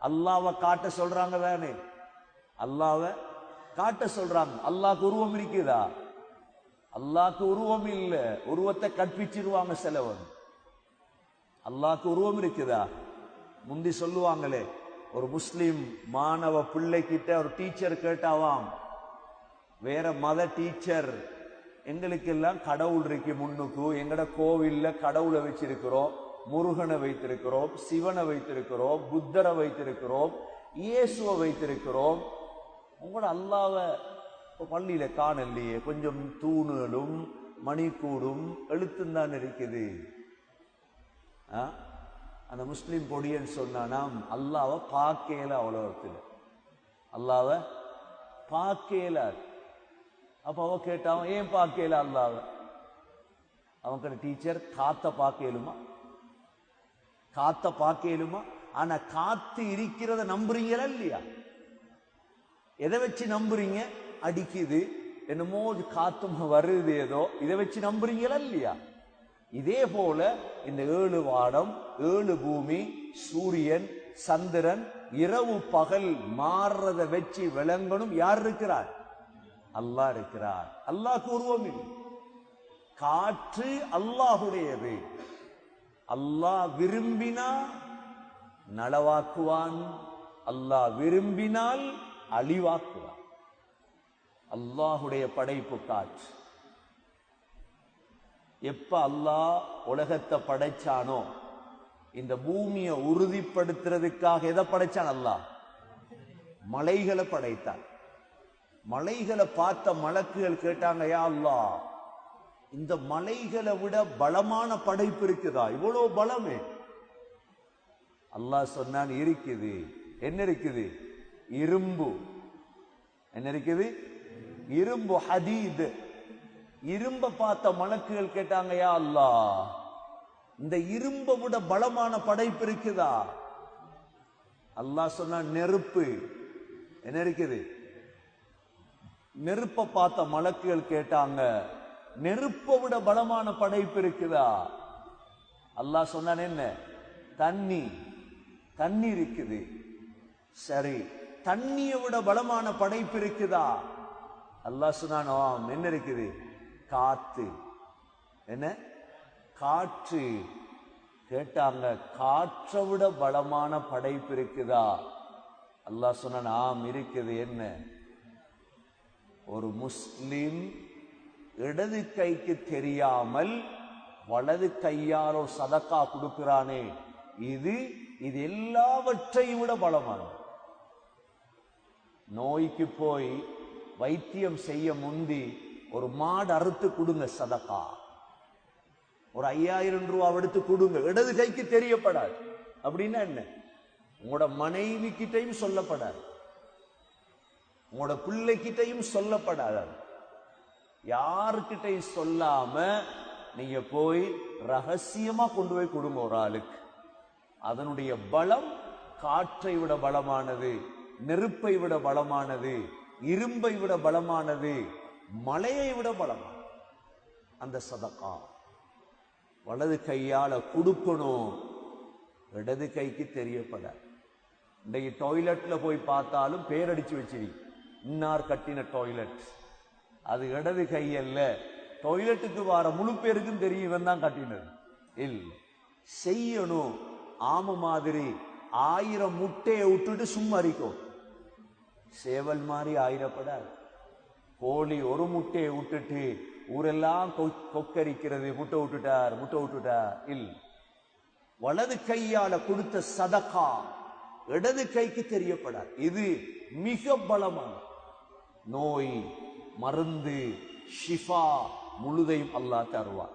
அல்லாவை காட்ட சொல்றாங்க தானே அல்லாவை காட்ட சொல்றாங்க. அல்லாக்கு உருவம் இருக்குதா? அல்லாக்கு உருவம் இல்ல. உருவத்தை கற்பிச்சிருவாங்க செலவன் அல்லாக்கு உருவம் இருக்குதா? முந்தி சொல்லுவாங்களே ஒரு முஸ்லீம் மாணவ பிள்ளைகிட்ட ஒரு டீச்சர் கேட்டாவாம் வேற மத டீச்சர் எங்களுக்கெல்லாம் கடவுள் இருக்கு முன்னுக்கு. எங்கட கோவில்ல கடவுளை வச்சிருக்கிறோம். முருகனை வைத்திருக்கிறோம் சிவனை வைத்திருக்கிறோம் புத்தரை வைத்திருக்கிறோம் இயேசுவை வைத்திருக்கிறோம். உங்களோட அல்லாவை இப்ப பள்ளியில காணலையே கொஞ்சம் தூணுகளும் மணிக்கூடும் எழுத்தும் தான் இருக்குது. அந்த முஸ்லீம் பொடியன்னு சொன்னானாம் அல்லாவை பார்க்கல அவ்வளோத்துல. அல்லாவை பார்க்கல அப்ப அவ கேட்டான் ஏன் பார்க்கல அல்லாவ? அவங்க டீச்சர் காத்த பார்க்கலுமா காத்த பார்க்கலுமா? ஆனா காத்து இருக்கிறத நம்புறீங்களா இல்லையா? எதை வச்சு நம்புறீங்க? அடிக்குது. என்னமோ காத்து காத்தும் வருது ஏதோ. இதை வச்சு நம்புறீங்களா இல்லையா? இதே போல இந்த ஏழு வாடம் ஏழு பூமி சூரியன் சந்திரன் இரவு பகல் மாறுறத வச்சு விளங்கணும். யார் இருக்கிறார்? அல்லாஹ் இருக்கிறார். அல்லாஹ் கூறுவோம் காற்று அல்லாஹுடையது. அல்லாஹ் விரும்பினா நலவாக்குவான் அல்லாஹ் விரும்பினால் அழிவாக்குவான். அல்லாஹுடைய படைப்பு காற்று. எப்ப அல்லாஹ் உலகத்தை படைச்சானோ இந்த பூமியை உறுதிப்படுத்துறதுக்காக எதை படைச்சான் அல்லாஹ்? மலைகளை படைத்தான். மலைகளை பார்த்த மலக்குகள் கேட்டாங்க யா அல்லாஹ் இந்த மலைகளை விட பலமான படைப்பு இருக்குதா? இவ்வளவு பலமே. அல்லாஹ் சொன்னான் இருக்குது. என்ன இருக்குது? இரும்பு. என்ன இருக்குது? இரும்பு ஹதீத். இரும்ப பார்த்த மலக்குகள் கேட்டாங்க யா அல்லாஹ் இந்த இரும்பை விட பலமான படைப்பு இருக்குதா? அல்லாஹ் சொன்னான் நெருப்பு. என்ன இருக்குது? நெருப்பை பார்த்த மலக்குகள் கேட்டாங்க நெருப்பை விட பலமான படைப்பு இருக்குதா? அல்லாஹ் சொன்னான் என்ன? தண்ணி தண்ணி இருக்குது. சரி தண்ணியை விட பலமான படைப்பு இருக்குதா? அல்லாஹ் சொன்னான் என்ன இருக்குது? காத்து என்ன? காற்று. கேட்டாங்க காற்றை விட பலமான படைப்பு இருக்குதா? அல்லாஹ் சொன்னான் ஆம் இருக்குது. என்ன? ஒரு முஸ்லிம் இடது கைக்கு தெரியாமல் வலது கையாலோ சதக்கா கொடுக்கிறானே. இது இது எல்லாவற்றையும் விட பலமானது. நோய்க்கு போய் வைத்தியம் செய்ய முந்தி ஒரு மாடு அறுத்து கொடுங்க சதக்கா. ஒரு ஐயாயிரம் ரூபாய் எடுத்து கொடுங்க. இடது கைக்கு தெரியப்படாது. அப்படின்னா என்ன? உங்களோட மனைவி கிட்டையும் சொல்லப்படாது. உங்களோட பிள்ளைகிட்டையும் சொல்லப்படாது. யாருக்கிட்டையும் சொல்லாம நீங்க போய் ரகசியமா கொண்டு போய் கொடுங்க ஒரு ஆளுக்கு. அதனுடைய பலம் காற்றை விட பலமானது நெருப்பை விட பலமானது இரும்பை விட பலமானது மலையை விட பலமானது. அந்த சதக்கா வலது கையால கொடுக்கணும். இடது கைக்கு தெரியப்பட. இன்றைக்கு டாய்லெட்ல போய் பார்த்தாலும் பேரடிச்சு வச்சிரு. இன்னார் கட்டின டாய்லெட் அது இடது கை அல்ல. டொய்லெட்டுக்கு வர முழு பேருக்கும் தெரியும் இவன் தான் கட்டினது. இல்லை செய்யணும். ஆம மாதிரி ஆயிரம் முட்டையை விட்டுட்டு சும்மா அரிக்கும் சேவல் மாதிரி ஆயிரப்படாது. கோழி ஒரு முட்டையை விட்டுட்டு ஊரெல்லாம் கொக்கரிக்கிறது. முட்டை விட்டுட்டார் முட்டை விட்டுட்டார். இல் வலது கையால கொடுத்த சதகா இடது கைக்கு தெரியப்படாது. இது மிக பலமான நோய். மருந்து ஷிஃபா முழுதையும் அல்லாஹ் தருவார்